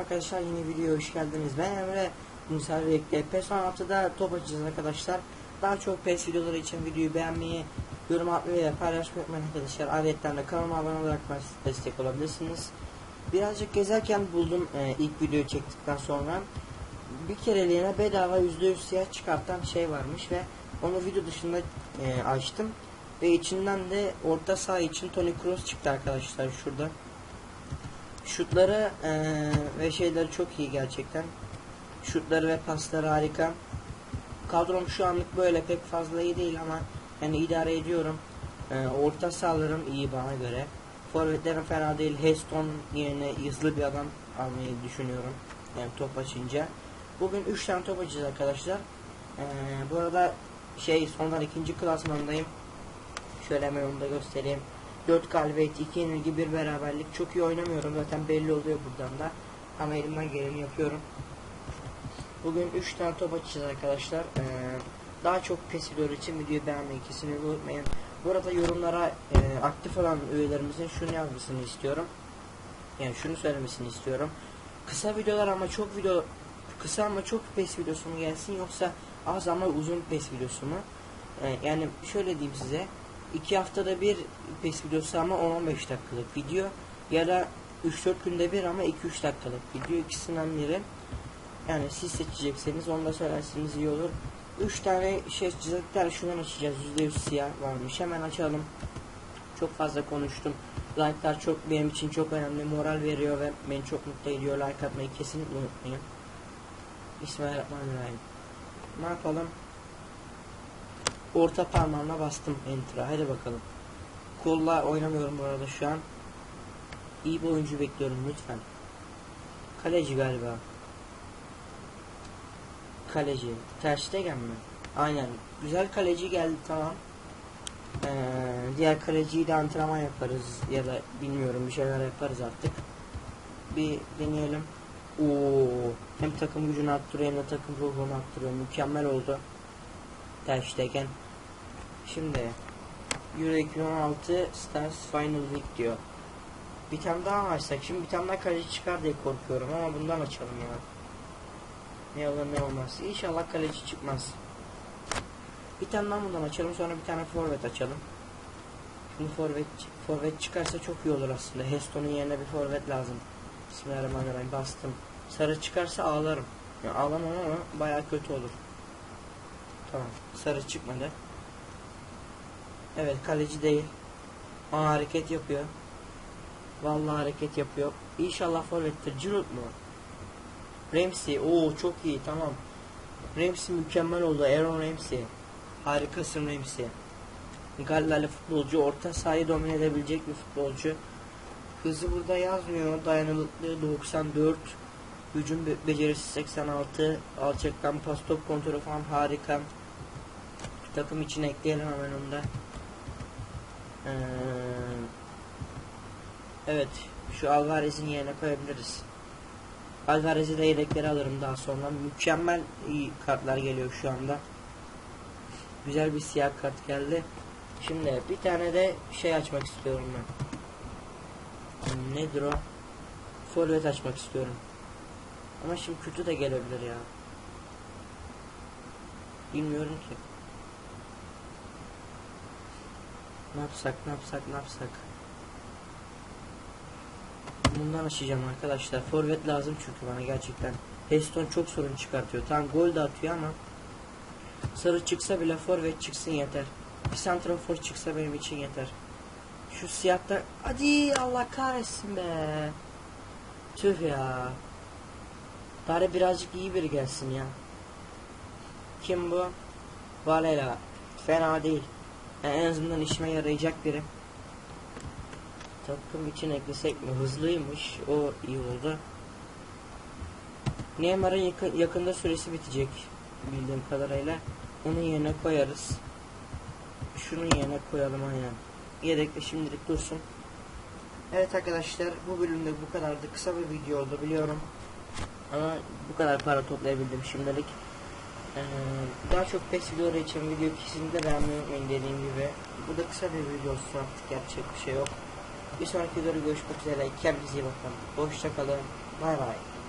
arkadaşlar yeni videoya hoş geldiniz. Ben Emre. Musa birlikte PES 16'da top açacağız arkadaşlar. Daha çok PES videoları için videoyu beğenmeyi, yorum atmayı ve paylaşmayı unutmayın arkadaşlar. Ayrıca de kanalıma abone olarak destek olabilirsiniz. Birazcık gezerken buldum e, ilk videoyu çektikten sonra. Bir kereliğine bedava %100 siyah çıkartan şey varmış ve onu video dışında e, açtım. Ve içinden de orta saha için Tony Kroos çıktı arkadaşlar şurada. Şutları eee, ve şeyleri çok iyi gerçekten. Şutları ve pasları harika. Kadrom şu anlık böyle pek fazla iyi değil ama yani idare ediyorum. Eee, orta sahalarım iyi bana göre. Forvetlerim fena değil. Heston yerine hızlı bir adam almayı düşünüyorum. Yani top açınca. Bugün 3 tane top açacağız arkadaşlar. Eee, bu arada şey sondan ikinci klasmandayım. Şöyle hemen onu da göstereyim. 4 galibiyet, 2 yenilgi, 1 beraberlik. Çok iyi oynamıyorum zaten belli oluyor buradan da. Ama elimden geleni yapıyorum. Bugün 3 tane top açacağız arkadaşlar. Ee, daha çok pes video için videoyu beğenmeyi kesinlikle unutmayın. Bu arada yorumlara e, aktif olan üyelerimizin şunu yazmasını istiyorum. Yani şunu söylemesini istiyorum. Kısa videolar ama çok video kısa ama çok pes videosu mu gelsin yoksa az ama uzun pes videosu mu? Ee, yani şöyle diyeyim size. 2 haftada bir pes videosu ama 10-15 dakikalık video ya da 3-4 günde bir ama 2-3 dakikalık video ikisinden biri. Yani siz seçecekseniz onu da söylerseniz iyi olur. 3 tane şey tane şundan açacağız. %100 siyah varmış. Hemen açalım. Çok fazla konuştum. Like'lar çok benim için çok önemli. Moral veriyor ve beni çok mutlu ediyor. Like atmayı kesinlikle unutmayın. Bismillahirrahmanirrahim. Ne yapalım? Orta parmağımla bastım enter'a. Hadi bakalım. Kolla oynamıyorum bu arada şu an. İyi bir oyuncu bekliyorum lütfen. Kaleci galiba. Kaleci. Ter Stegen mi? Aynen. Güzel kaleci geldi tamam. Ee, diğer kaleciyi de antrenman yaparız ya da bilmiyorum bir şeyler yaparız artık. Bir deneyelim. Oo, hem takım gücünü arttırıyor hem de takım ruhunu arttırıyor. Mükemmel oldu. Ter Stegen. Şimdi Euro 2016 Stars Final League diyor. Bir tane daha açsak şimdi bir tane daha kaleci çıkar diye korkuyorum ama bundan açalım ya. Ne olur ne olmaz. İnşallah kaleci çıkmaz. Bir tane daha bundan açalım sonra bir tane forvet açalım. Şimdi forvet forvet çıkarsa çok iyi olur aslında. Heston'un yerine bir forvet lazım. Bismillahirrahmanirrahim bastım. Sarı çıkarsa ağlarım. Ya ağlamam ama bayağı kötü olur. Tamam. Sarı çıkmadı. Evet kaleci değil. Aa, hareket yapıyor. Vallahi hareket yapıyor. İnşallah forvettir. Giroud mu? Ramsey. Oo çok iyi tamam. Ramsey mükemmel oldu. Aaron Ramsey. Harikasın Ramsey. Gallerli futbolcu. Orta sahayı domine edebilecek bir futbolcu. Hızı burada yazmıyor. Dayanıklılığı 94. Hücum be- becerisi 86. Alçaktan pas top kontrolü falan harika. Takım için ekleyelim hemen onu da. Ee, evet. Şu Alvarez'in yerine koyabiliriz. Alvarez'i de yedekleri alırım daha sonra. Mükemmel iyi kartlar geliyor şu anda. Güzel bir siyah kart geldi. Şimdi bir tane de şey açmak istiyorum ben. Nedir o? Forvet açmak istiyorum. Ama şimdi kötü de gelebilir ya. Bilmiyorum ki. Ne yapsak, ne yapsak, ne yapsak. Bundan açacağım arkadaşlar. Forvet lazım çünkü bana gerçekten. Heston çok sorun çıkartıyor. Tam gol de atıyor ama sarı çıksa bile forvet çıksın yeter. Bir santrafor çıksa benim için yeter. Şu siyahta hadi Allah kahretsin be. Tüh ya. Bari birazcık iyi biri gelsin ya. Kim bu? Valela. Fena değil. Yani en azından işime yarayacak biri. Takım için eklesek mi? Hızlıymış. O iyi oldu. Neymar'ın yakın, yakında süresi bitecek. Bildiğim kadarıyla. Onun yerine koyarız. Şunun yerine koyalım aynen. Yedekte şimdilik dursun. Evet arkadaşlar bu bölümde bu kadardı. Kısa bir video oldu biliyorum. Ama bu kadar para toplayabildim şimdilik. Ee, daha çok PES için video kesinlikle beğenmeyi unutmayın dediğim gibi. Bu da kısa bir video olsun artık yapacak bir şey yok. Bir sonraki videoda görüşmek üzere. Kendinize iyi bakın. Hoşçakalın. Bay bay.